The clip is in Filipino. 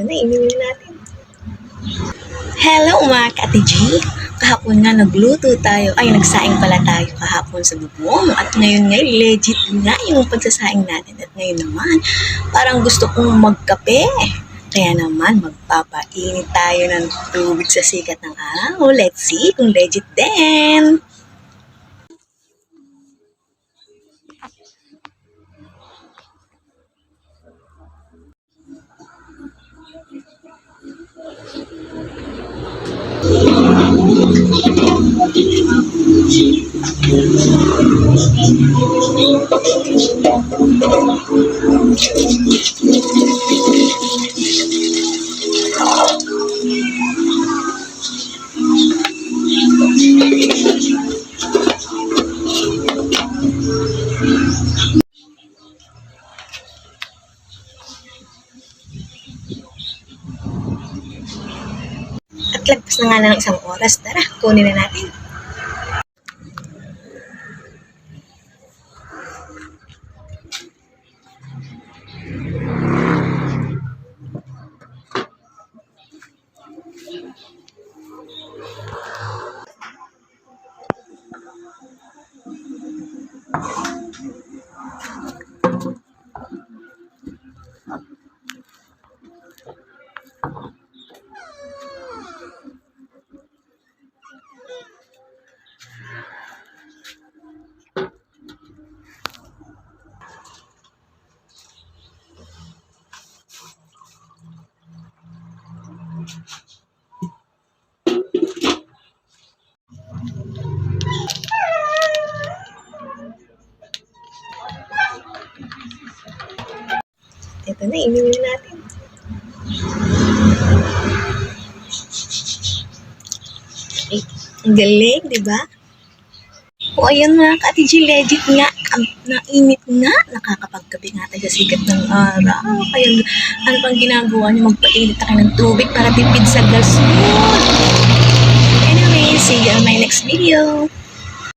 na, inumin natin. Hello mga ka-Ate G! Kahapon nga nagluto tayo, ay nagsaing pala tayo kahapon sa bubong. At ngayon ngayon, legit nga yung pagsasaing natin. At ngayon naman, parang gusto kong magkape. Kaya naman, magpapainit tayo ng tubig sa sikat ng araw. Let's see kung legit din. At lagpas na nga ng isang oras. Tara, kunin na natin. Jesus. Ito na, inumin natin. Ay, ang galing, di ba? O ayan mga ka-Ate legit nga, ang nainit nga, nakakapagkape nga tayo sikat ng araw. Kaya ano pang ginagawa niyo, magpainit na ng tubig para tipid sa gasol. Anyway, see you on my next video.